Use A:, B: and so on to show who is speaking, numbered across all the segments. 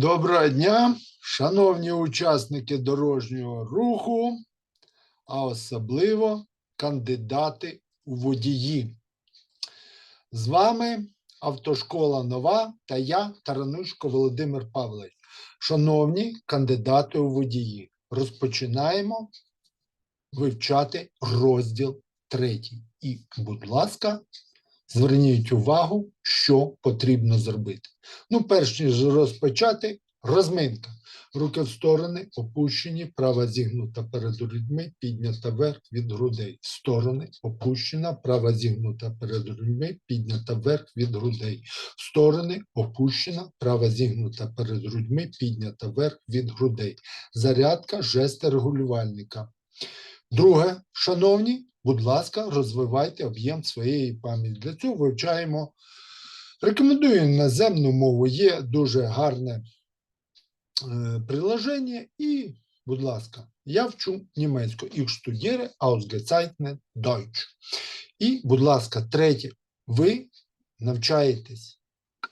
A: Доброго дня, шановні учасники дорожнього руху, а особливо кандидати у водії. З вами автошкола Нова та я, Таранушко Володимир Павлович. Шановні кандидати у водії, розпочинаємо вивчати розділ третій. І, будь ласка, зверніть увагу, що потрібно зробити. Ну, перш ніж розпочати, розминка. Руки в сторони опущені, права зігнута перед грудьми, піднята вверх від грудей. В сторони опущена, права зігнута перед грудьми, піднята вверх від грудей. В сторони опущена, права зігнута перед грудьми, піднята вверх від грудей. Зарядка жести регулювальника. Друге, шановні, будь ласка, розвивайте об'єм своєї пам'яті. Для цього вивчаємо Рекомендую іноземну мову. Є дуже гарне е, приложення. І, будь ласка, я вчу німецьку. Ich studiere ausgezeichnet Deutsch. І, будь ласка, третє. Ви навчаєтесь.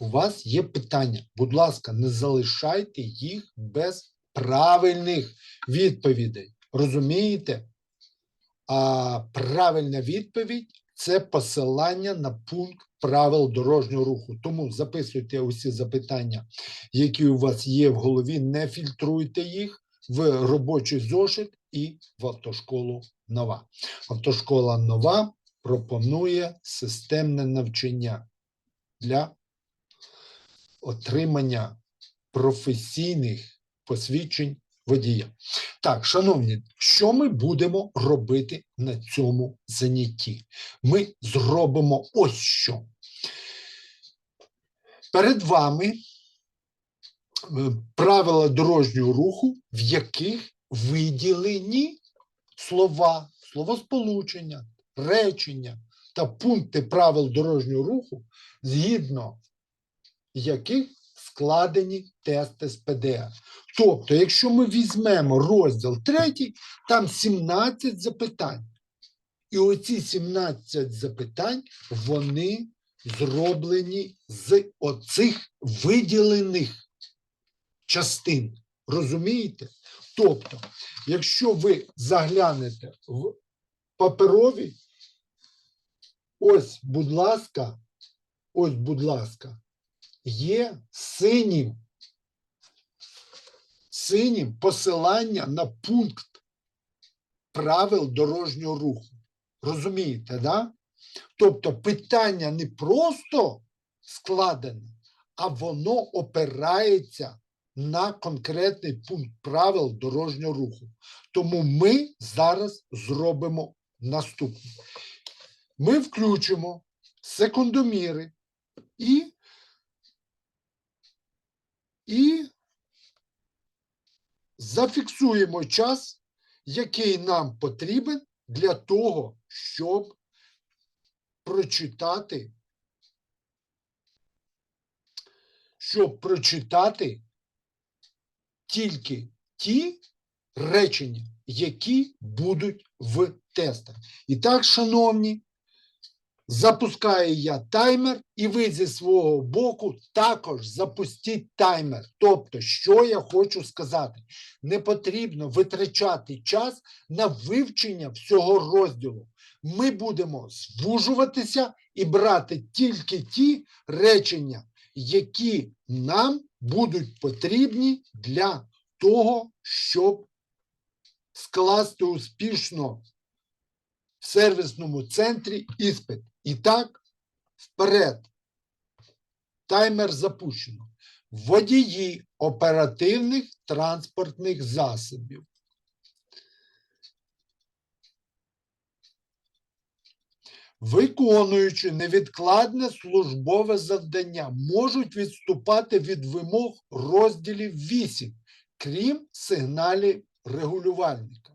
A: У вас є питання. Будь ласка, не залишайте їх без правильних відповідей. Розумієте? А правильна відповідь це посилання на пункт правил дорожнього руху. Тому записуйте усі запитання, які у вас є в голові, не фільтруйте їх в робочий зошит і в автошколу нова. Автошкола нова пропонує системне навчання для отримання професійних посвідчень водія. Так, шановні, що ми будемо робити на цьому занятті? Ми зробимо ось що. Перед вами е, правила дорожнього руху, в яких виділені слова, словосполучення, речення та пункти правил дорожнього руху, згідно яких складені тести з ПДР. Тобто, якщо ми візьмемо розділ третій, там 17 запитань. І оці 17 запитань, вони зроблені з оцих виділених частин. Розумієте? Тобто, якщо ви заглянете в паперові, ось, будь ласка, ось, будь ласка, є синім синім посилання на пункт правил дорожнього руху. Розумієте, да? Тобто питання не просто складене, а воно опирається на конкретний пункт правил дорожнього руху. Тому ми зараз зробимо наступне. Ми включимо секундоміри і, і зафіксуємо час, який нам потрібен для того, щоб прочитати, щоб прочитати тільки ті речення, які будуть в тестах. І так, шановні, Запускаю я таймер, і ви зі свого боку також запустіть таймер. Тобто, що я хочу сказати, не потрібно витрачати час на вивчення всього розділу. Ми будемо звужуватися і брати тільки ті речення, які нам будуть потрібні для того, щоб скласти успішно в сервісному центрі іспит. І так, вперед. Таймер запущено. Водії оперативних транспортних засобів. Виконуючи невідкладне службове завдання, можуть відступати від вимог розділів 8, крім сигналів регулювальника.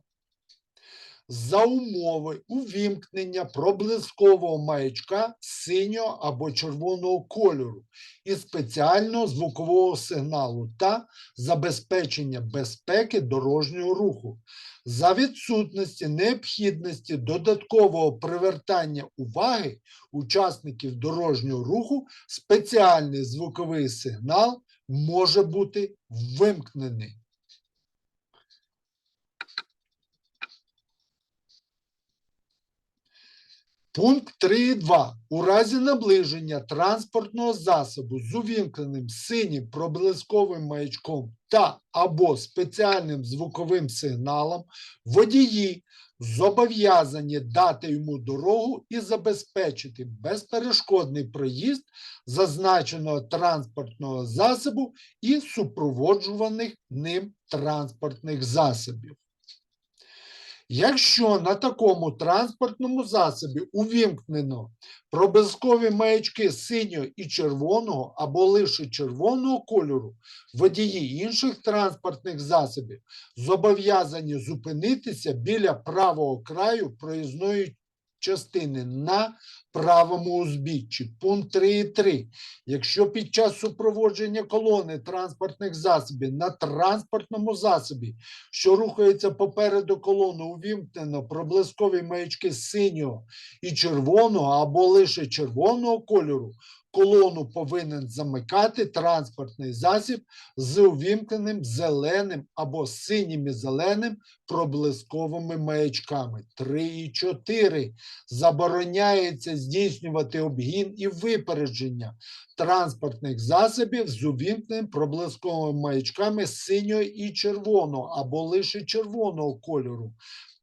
A: За умови увімкнення проблискового маячка синього або червоного кольору і спеціального звукового сигналу та забезпечення безпеки дорожнього руху. За відсутності необхідності додаткового привертання уваги учасників дорожнього руху спеціальний звуковий сигнал може бути вимкнений. Пункт 3.2. У разі наближення транспортного засобу з увімкненим синім проблисковим маячком та або спеціальним звуковим сигналом водії зобов'язані дати йому дорогу і забезпечити безперешкодний проїзд зазначеного транспортного засобу і супроводжуваних ним транспортних засобів. Якщо на такому транспортному засобі увімкнено пробизкові маячки синього і червоного або лише червоного кольору, водії інших транспортних засобів зобов'язані зупинитися біля правого краю проїзної частини на правому узбіччі. Пункт 3.3. Якщо під час супроводження колони транспортних засобів на транспортному засобі що рухається попереду колони, увімкнено проблискові маячки синього і червоного або лише червоного кольору, колону повинен замикати транспортний засіб з увімкненим зеленим або синім і зеленим проблисковими маячками. 3 і 4. Забороняється здійснювати обгін і випередження транспортних засобів з увімкненим проблисковими маячками синього і червоного або лише червоного кольору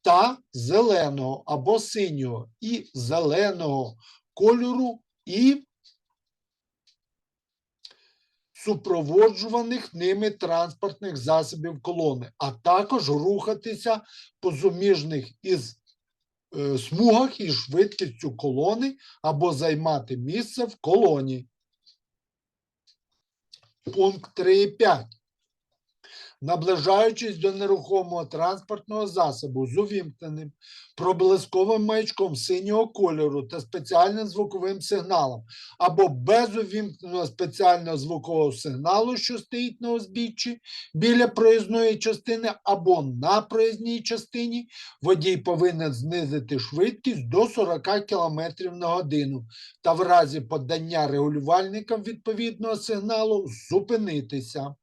A: та зеленого або синього і зеленого кольору і супроводжуваних ними транспортних засобів колони, а також рухатися по зуміжних із е, смугах із швидкістю колони або займати місце в колоні. Пункт 3.5. Наближаючись до нерухомого транспортного засобу з увімкненим проблисковим маячком синього кольору та спеціальним звуковим сигналом, або без увімкненого спеціального звукового сигналу, що стоїть на узбіччі біля проїзної частини, або на проїзній частині, водій повинен знизити швидкість до 40 км на годину та в разі подання регулювальникам відповідного сигналу зупинитися.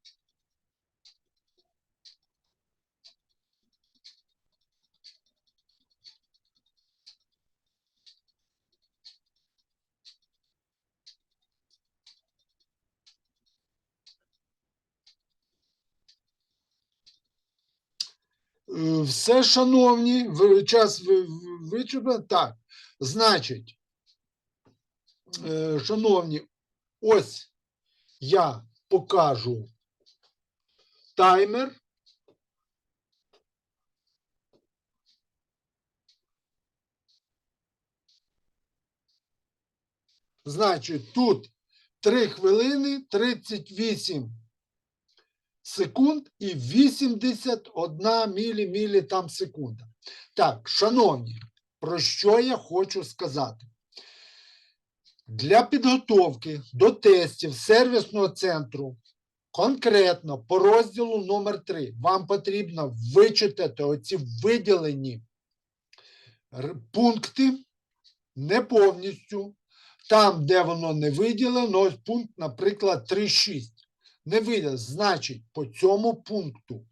A: Все, шановні, час ви- вичерпано. Так, значить, е, шановні, ось я покажу таймер. Значить, тут 3 хвилини 38 секунд і 81 мілі, мілі там секунда. Так, шановні, про що я хочу сказати? Для підготовки до тестів сервісного центру, конкретно по розділу номер 3 вам потрібно вичитати оці виділені пункти не повністю. Там, де воно не виділено, ось пункт, наприклад, 3.6 не видав. Значить, по цьому пункту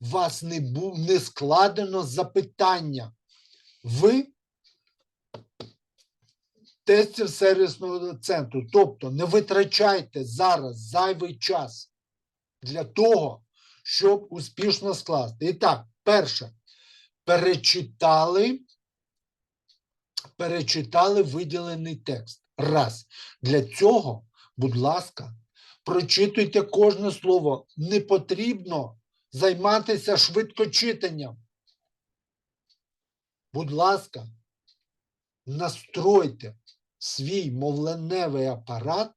A: вас не, бу, не складено запитання в тестів сервісного центру. Тобто не витрачайте зараз зайвий час для того, щоб успішно скласти. І так, перше, перечитали, перечитали виділений текст. Раз. Для цього, будь ласка, прочитуйте кожне слово. Не потрібно займатися швидкочитанням. Будь ласка, настройте свій мовленевий апарат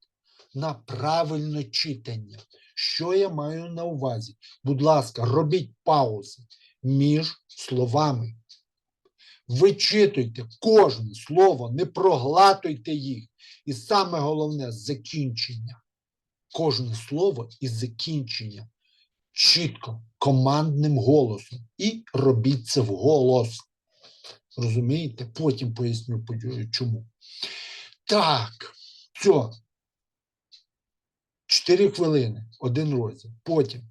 A: на правильне читання. Що я маю на увазі? Будь ласка, робіть паузи між словами. Вичитуйте кожне слово, не проглатуйте їх. І саме головне закінчення. Кожне слово і закінчення чітко, командним голосом. І робіть це вголос. Розумієте? Потім поясню чому. Так, все. Чотири хвилини, один розділ. Потім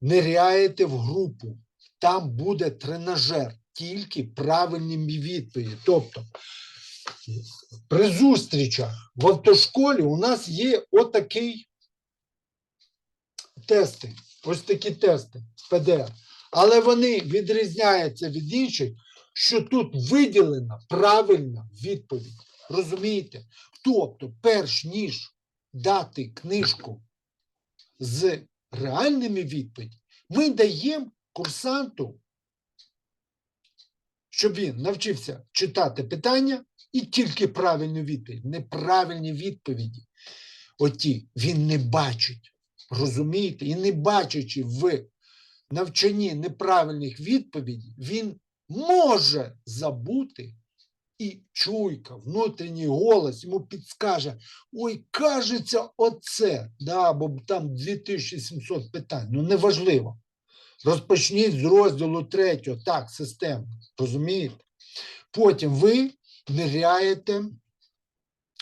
A: ниряєте в групу, там буде тренажер, тільки правильні відповіді. Тобто, при зустрічах в автошколі у нас є отакий тести, ось такі тести ПДР. Але вони відрізняються від інших, що тут виділена правильна відповідь. Розумієте? Тобто, перш ніж дати книжку з реальними відповідями, ми даємо курсанту, щоб він навчився читати питання і тільки правильну відповідь. Неправильні відповіді. Оті він не бачить. Розумієте? І не бачачи в навчанні неправильних відповідей, він може забути і чуйка, внутрішній голос йому підскаже: ой, кажеться, оце, да, бо там 2700 питань. Ну, неважливо. Розпочніть з розділу третього, так, системно. Розумієте? Потім ви ниряєте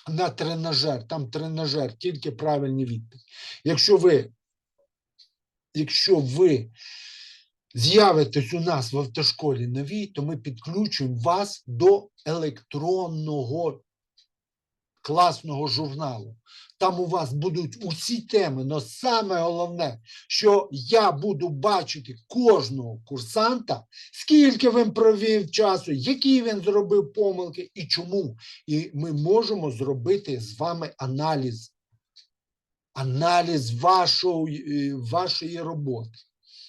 A: на тренажер. Там тренажер, тільки правильні відповіді. Якщо ви, якщо ви з'явитесь у нас в автошколі новій, то ми підключимо вас до електронного класного журналу. Там у вас будуть усі теми, але саме головне, що я буду бачити кожного курсанта, скільки він провів часу, які він зробив помилки і чому. І ми можемо зробити з вами аналіз. Аналіз вашої, е, вашої роботи.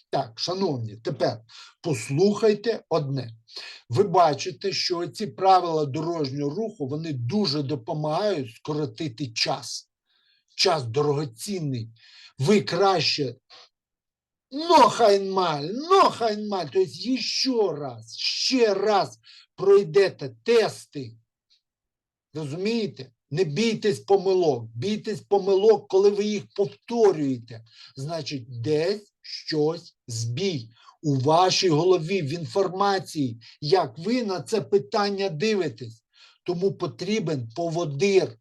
A: Так, шановні, тепер послухайте одне. Ви бачите, що ці правила дорожнього руху вони дуже допомагають скоротити час. Час дорогоцінний. Ви краще noch einmal, тобто ще раз, ще раз пройдете тести. Розумієте? Не бійтесь помилок, бійтесь помилок, коли ви їх повторюєте. Значить, десь щось збій у вашій голові, в інформації, як ви на це питання дивитесь. Тому потрібен поводир.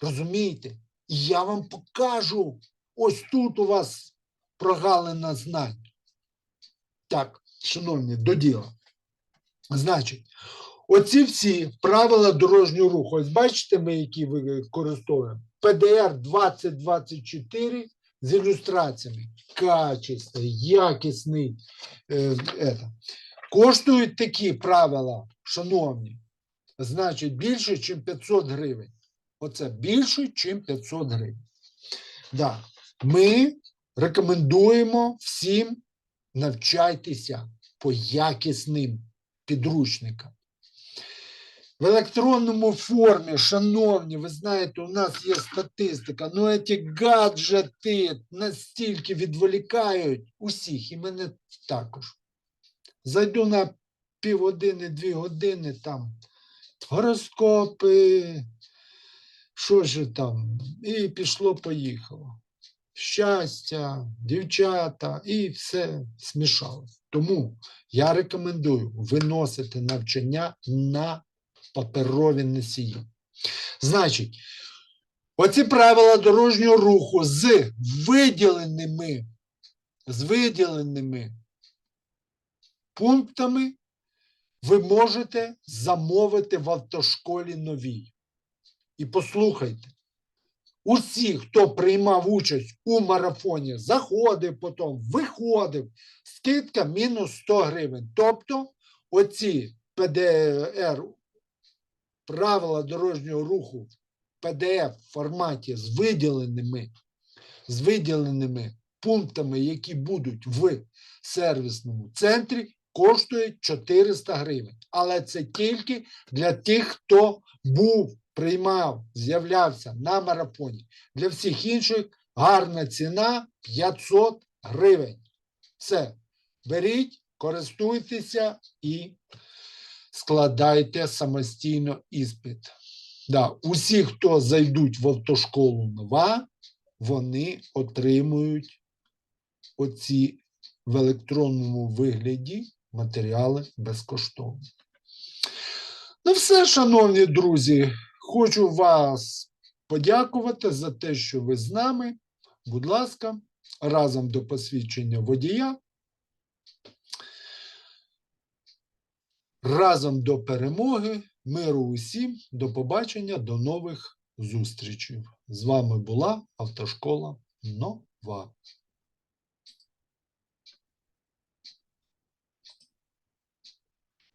A: Розумієте? І я вам покажу. Ось тут у вас прогалина знань. Так, шановні, до діла. Значить, оці всі правила дорожнього руху, ось бачите, ми які використовуємо? ПДР 2024 з ілюстраціями. Качественний, якісний. Е, это. Коштують такі правила, шановні, значить, більше, ніж 500 гривень. Оце більше, ніж 500 гривень. Да. Ми рекомендуємо всім навчайтеся по якісним підручникам. В електронному формі, шановні, ви знаєте, у нас є статистика, ну ці гаджети настільки відволікають усіх, і мене також. Зайду на півгодини, дві години, там гороскопи, що ж там, і пішло-поїхало. Щастя, дівчата, і все смішалось. Тому я рекомендую виносити навчання на паперові носії. Значить, оці правила дорожнього руху з виділеними, з виділеними пунктами ви можете замовити в автошколі новій. І послухайте, усі, хто приймав участь у марафоні, заходив потім, виходив, скидка мінус 100 гривень. Тобто оці ПДР правила дорожнього руху в PDF форматі з виділеними, з виділеними пунктами, які будуть в сервісному центрі, коштують 400 гривень. Але це тільки для тих, хто був, приймав, з'являвся на марафоні. Для всіх інших гарна ціна 500 гривень. Все. Беріть, користуйтеся і складайте самостійно іспит. Да, усі, хто зайдуть в автошколу нова, вони отримують оці в електронному вигляді матеріали безкоштовно. Ну, все, шановні друзі, хочу вас подякувати за те, що ви з нами. Будь ласка, разом до посвідчення водія. Разом до перемоги, миру усім, до побачення, до нових зустрічей. З вами була автошкола Нова.